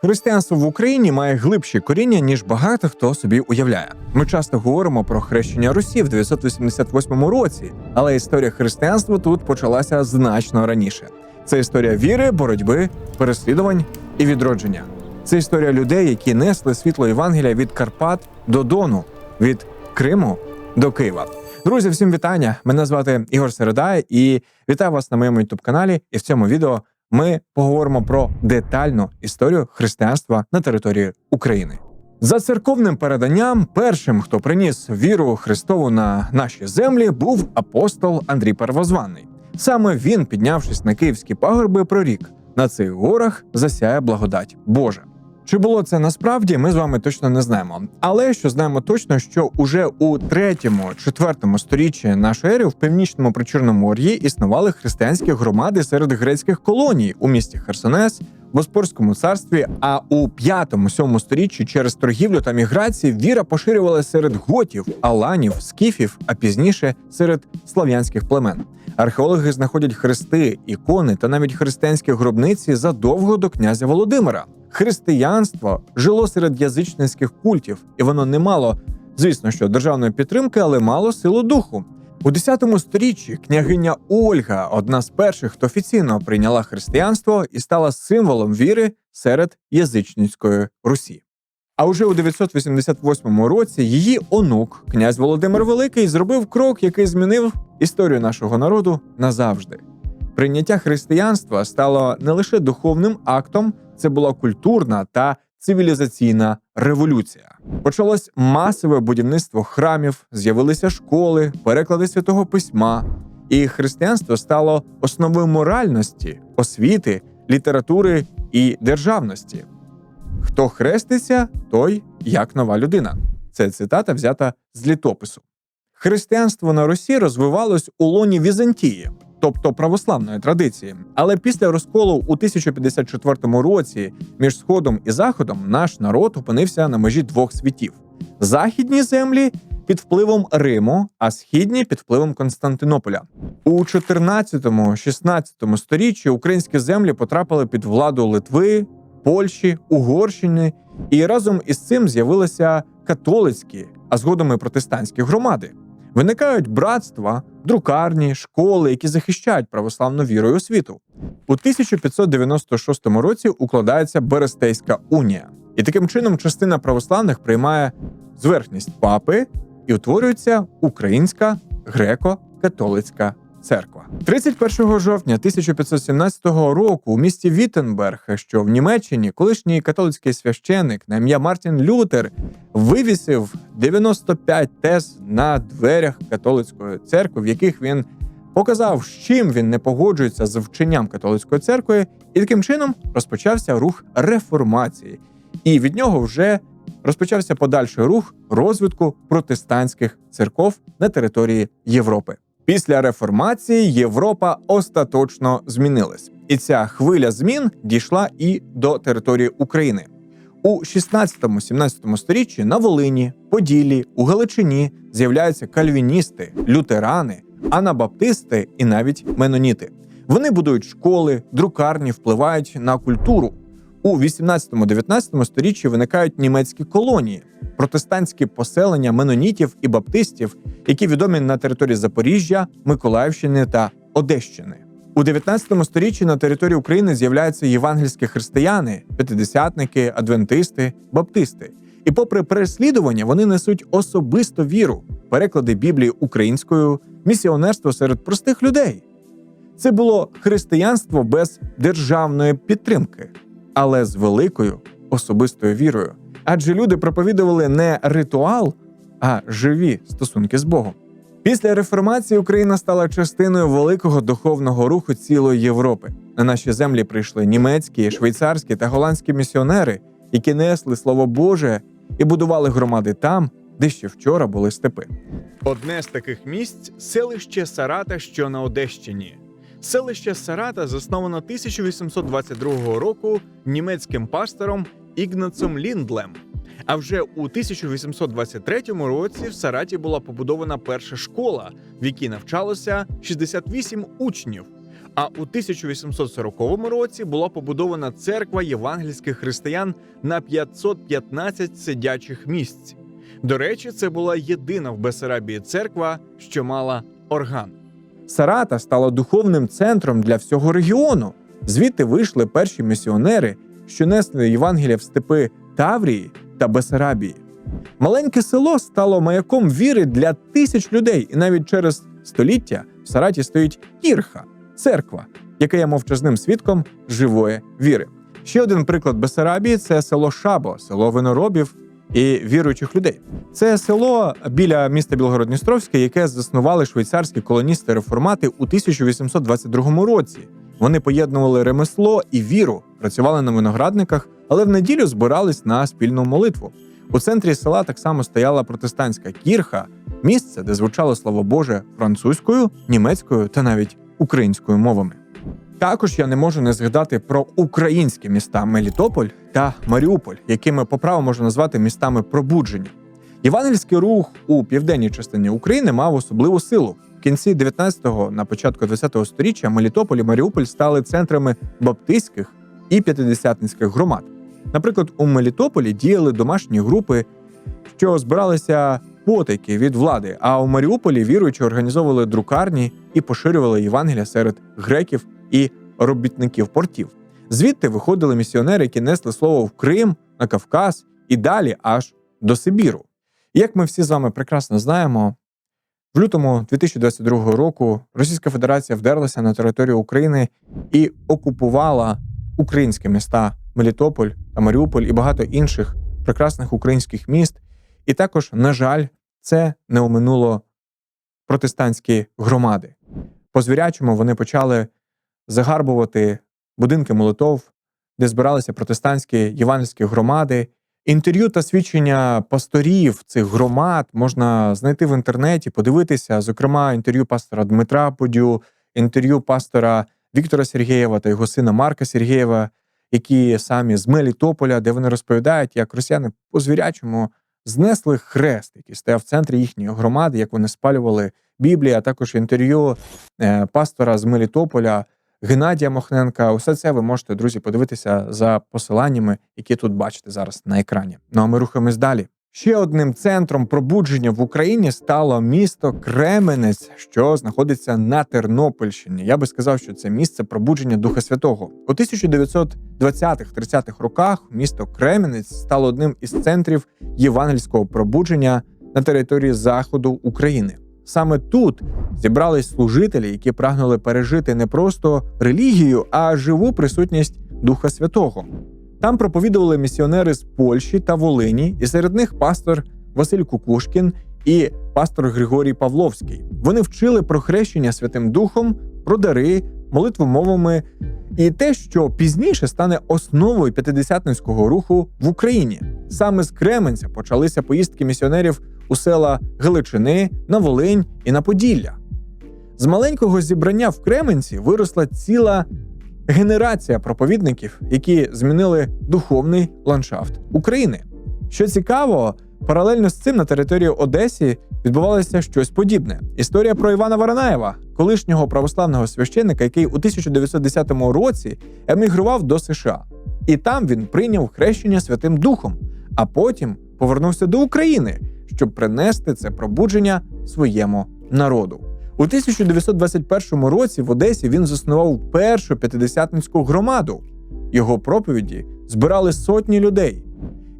Християнство в Україні має глибші коріння, ніж багато хто собі уявляє. Ми часто говоримо про хрещення Русі в 988 році, але історія християнства тут почалася значно раніше. Це історія віри, боротьби, переслідувань і відродження. Це історія людей, які несли світло Євангелія від Карпат до Дону, від Криму до Києва. Друзі, всім вітання! Мене звати Ігор Середа, і вітаю вас на моєму youtube каналі. І в цьому відео ми поговоримо про детальну історію християнства на території України. За церковним переданням, першим, хто приніс віру Христову на наші землі, був апостол Андрій Первозваний. Саме він, піднявшись на київські пагорби, прорік на цих горах засяє благодать Божа. Чи було це насправді, ми з вами точно не знаємо. Але що знаємо точно, що уже у третьому, четвертому сторіччі нашої ери в північному причорному ор'ї існували християнські громади серед грецьких колоній у місті Херсонес, Боспорському царстві. А у п'ятому-сьомому сторіччі через торгівлю та міграції віра поширювалася серед готів, аланів, скіфів, а пізніше серед слав'янських племен. Археологи знаходять хрести, ікони та навіть християнські гробниці задовго до князя Володимира. Християнство жило серед язичницьких культів, і воно не мало, звісно, що державної підтримки, але мало силу духу. У 10 сторіччі княгиня Ольга, одна з перших, хто офіційно прийняла християнство і стала символом віри серед язичницької Русі. А уже у 988 році її онук, князь Володимир Великий, зробив крок, який змінив історію нашого народу назавжди. Прийняття християнства стало не лише духовним актом, це була культурна та цивілізаційна революція. Почалось масове будівництво храмів, з'явилися школи, переклади святого письма, і християнство стало основою моральності, освіти, літератури і державності. Хто хреститься, той як нова людина. Це цитата взята з літопису. Християнство на Русі розвивалось у лоні Візантії, тобто православної традиції. Але після розколу у 1054 році між Сходом і Заходом наш народ опинився на межі двох світів: західні землі під впливом Риму, а східні під впливом Константинополя. У 14-16 сторіччі українські землі потрапили під владу Литви, Польщі, Угорщини, і разом із цим з'явилися католицькі, а згодом і протестантські громади. Виникають братства, друкарні, школи, які захищають православну віру і освіту. У 1596 році укладається Берестейська унія, і таким чином частина православних приймає зверхність папи і утворюється Українська греко-католицька церква. 31 жовтня 1517 року у місті Віттенберг, що в Німеччині, колишній католицький священик на ім'я Мартін Лютер вивісив 95 тез на дверях католицької церкви, в яких він показав, з чим він не погоджується з вченням католицької церкви, і таким чином розпочався рух реформації, і від нього вже розпочався подальший рух розвитку протестантських церков на території Європи. Після реформації Європа остаточно змінилась, і ця хвиля змін дійшла і до території України. У 16-17 сторіччі на Волині, Поділлі, у Галичині з'являються кальвіністи, лютерани, анабаптисти і навіть меноніти. Вони будують школи, друкарні, впливають на культуру. У 18-19 сторіччі виникають німецькі колонії, протестантські поселення менонітів і баптистів, які відомі на території Запоріжжя, Миколаївщини та Одещини. У 19 сторіччі на території України з'являються євангельські християни, п'ятидесятники, адвентисти, баптисти. І, попри переслідування, вони несуть особисто віру, переклади Біблії українською, місіонерство серед простих людей. Це було християнство без державної підтримки, але з великою особистою вірою. Адже люди проповідували не ритуал, а живі стосунки з Богом. Після реформації Україна стала частиною великого духовного руху цілої Європи. На наші землі прийшли німецькі, швейцарські та голландські місіонери, які несли слово Боже і будували громади там, де ще вчора були степи. Одне з таких місць селище Сарата, що на Одещині. Селище Сарата засновано 1822 року німецьким пастором Ігнацом Ліндлем. А вже у 1823 році в Сараті була побудована перша школа, в якій навчалося 68 учнів. А у 1840 році була побудована церква євангельських християн на 515 сидячих місць. До речі, це була єдина в Бесарабії церква, що мала орган. Сарата стала духовним центром для всього регіону. Звідти вийшли перші місіонери, що несли Євангелія в степи Таврії та Бесарабії. Маленьке село стало маяком віри для тисяч людей, і навіть через століття в Сараті стоїть кірха, церква, яка є мовчазним свідком живої віри. Ще один приклад Бесарабії це село Шабо, село виноробів і віруючих людей. Це село біля міста Білгород-Дністровське, яке заснували швейцарські колоністи-реформати у 1822 році. Вони поєднували ремесло і віру, працювали на виноградниках, але в неділю збирались на спільну молитву. У центрі села так само стояла протестантська кірха, місце, де звучало слово Боже французькою, німецькою та навіть українською мовами. Також я не можу не згадати про українські міста Мелітополь та Маріуполь, які ми по праву можна назвати містами пробудження. Євангельський рух у південній частині України мав особливу силу. В кінці 19-го, на початку 20-го століття Мелітополь і Маріуполь стали центрами баптистських і п'ятидесятницьких громад. Наприклад, у Мелітополі діяли домашні групи, що збиралися потайки від влади. А у Маріуполі віруючі організовували друкарні і поширювали Євангелія серед греків і робітників портів. Звідти виходили місіонери, які несли слово в Крим, на Кавказ і далі аж до Сибіру. І як ми всі з вами прекрасно знаємо, в лютому 2022 року Російська Федерація вдерлася на територію України і окупувала українські міста Мелітополь та Маріуполь і багато інших прекрасних українських міст. І також, на жаль, це не оминуло протестантські громади. По звірячому вони почали загарбувати будинки молитов, де збиралися протестантські євангельські громади. Інтерв'ю та свідчення пасторів цих громад можна знайти в інтернеті, подивитися, зокрема, інтерв'ю пастора Дмитра Подю, інтерв'ю пастора Віктора Сергєєва та його сина Марка Сергєєва, які самі з Мелітополя, де вони розповідають, як росіяни по звірячому знесли хрест, який стояв в центрі їхньої громади, як вони спалювали Біблію, а також інтерв'ю е, пастора з Мелітополя. Геннадія Мохненка, усе це ви можете, друзі, подивитися за посиланнями, які тут бачите зараз на екрані. Ну а ми рухаємось далі. Ще одним центром пробудження в Україні стало місто Кременець, що знаходиться на Тернопільщині. Я би сказав, що це місце пробудження Духа Святого. У 1920-30-х роках місто Кременець стало одним із центрів євангельського пробудження на території заходу України. Саме тут зібрались служителі, які прагнули пережити не просто релігію, а живу присутність Духа Святого. Там проповідували місіонери з Польщі та Волині, і серед них пастор Василь Кукушкін і пастор Григорій Павловський. Вони вчили про хрещення Святим Духом, про дари, молитву мовами і те, що пізніше стане основою п'ятидесятницького руху в Україні. Саме з Кременця почалися поїздки місіонерів у села Галичини, на Волинь і на Поділля. З маленького зібрання в Кременці виросла ціла генерація проповідників, які змінили духовний ландшафт України. Що цікаво, паралельно з цим на території Одесі відбувалося щось подібне. Історія про Івана Варанаєва, колишнього православного священника, який у 1910 році емігрував до США. І там він прийняв хрещення Святим Духом, а потім повернувся до України, щоб принести це пробудження своєму народу. У 1921 році в Одесі він заснував першу п'ятидесятницьку громаду. Його проповіді збирали сотні людей.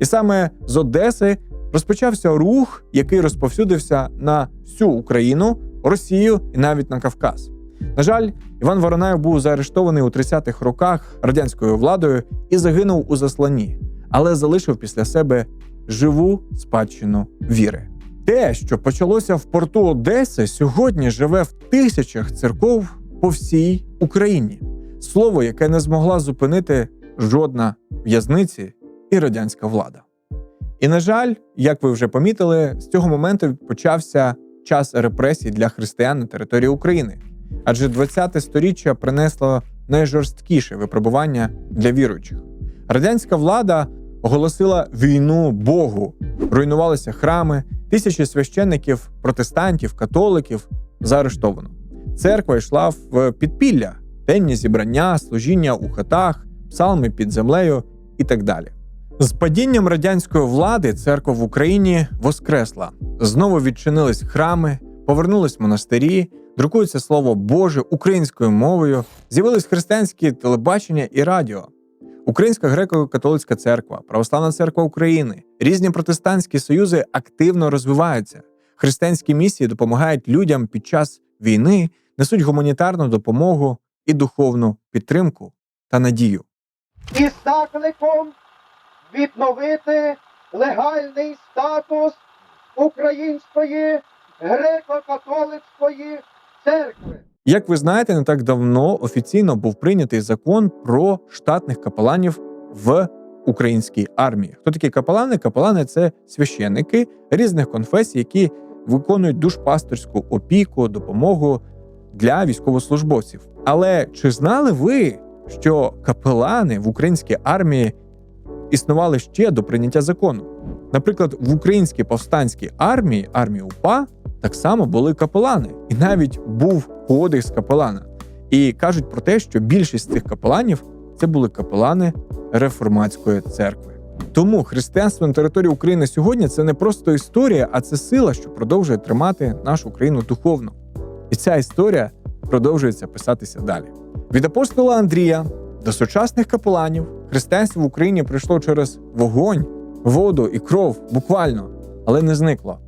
І саме з Одеси розпочався рух, який розповсюдився на всю Україну, Росію і навіть на Кавказ. На жаль, Іван Воронаєв був заарештований у 30-х роках радянською владою і загинув у засланні, але залишив після себе живу спадщину віри. Те, що почалося в порту Одеси, сьогодні живе в тисячах церков по всій Україні. Слово, яке не змогла зупинити жодна в'язниці і радянська влада. І на жаль, як ви вже помітили, з цього моменту почався час репресій для християн на території України, адже 20-те сторіччя принесло найжорсткіше випробування для віруючих. Радянська влада оголосила війну Богу, руйнувалися храми, тисячі священників, протестантів, католиків заарештовано. Церква йшла в підпілля, темні зібрання, служіння у хатах, псалми під землею і так далі. З падінням радянської влади церква в Україні воскресла. Знову відчинились храми, повернулись монастирі, друкується слово Боже українською мовою, з'явились християнські телебачення і радіо. Українська греко-католицька церква, Православна церква України, різні протестантські союзи активно розвиваються. Християнські місії допомагають людям під час війни, несуть гуманітарну допомогу і духовну підтримку та надію. із закликом відновити легальний статус Української греко-католицької церкви. Як ви знаєте, не так давно офіційно був прийнятий закон про штатних капеланів в українській армії. Хто такі капелани? Капелани це священники різних конфесій, які виконують душпасторську опіку, допомогу для військовослужбовців. Але чи знали ви, що капелани в українській армії існували ще до прийняття закону? Наприклад, в українській повстанській армії, армії УПА, так само були капелани, і навіть був кодекс капелана. І кажуть про те, що більшість цих капеланів це були капелани реформатської церкви. Тому християнство на території України сьогодні це не просто історія, а це сила, що продовжує тримати нашу країну духовно. І ця історія продовжується писатися далі. Від апостола Андрія до сучасних капеланів християнство в Україні прийшло через вогонь, воду і кров, буквально, але не зникло.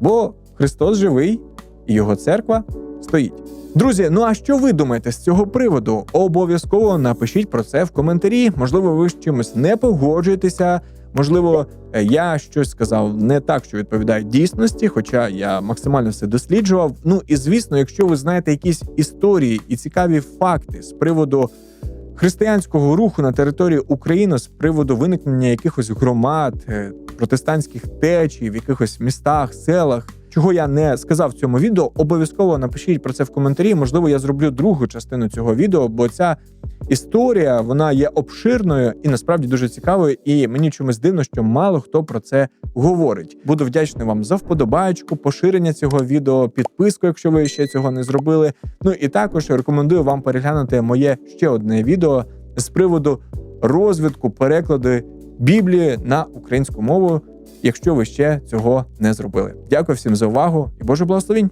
Бо Христос живий і його церква стоїть. Друзі, ну а що ви думаєте з цього приводу? Обов'язково напишіть про це в коментарі. Можливо, ви з чимось не погоджуєтеся. Можливо, е, я щось сказав не так, що відповідає дійсності, хоча я максимально все досліджував. Ну і звісно, якщо ви знаєте якісь історії і цікаві факти з приводу християнського руху на території України, з приводу виникнення якихось громад, е, протестантських течій в якихось містах, селах. Чого я не сказав в цьому відео, обов'язково напишіть про це в коментарі. Можливо, я зроблю другу частину цього відео, бо ця історія вона є обширною і насправді дуже цікавою. І мені чомусь дивно, що мало хто про це говорить. Буду вдячний вам за вподобаєчку, поширення цього відео, підписку, якщо ви ще цього не зробили. Ну і також рекомендую вам переглянути моє ще одне відео з приводу розвитку перекладу Біблії на українську мову, якщо ви ще цього не зробили. Дякую всім за увагу і Боже благословінь!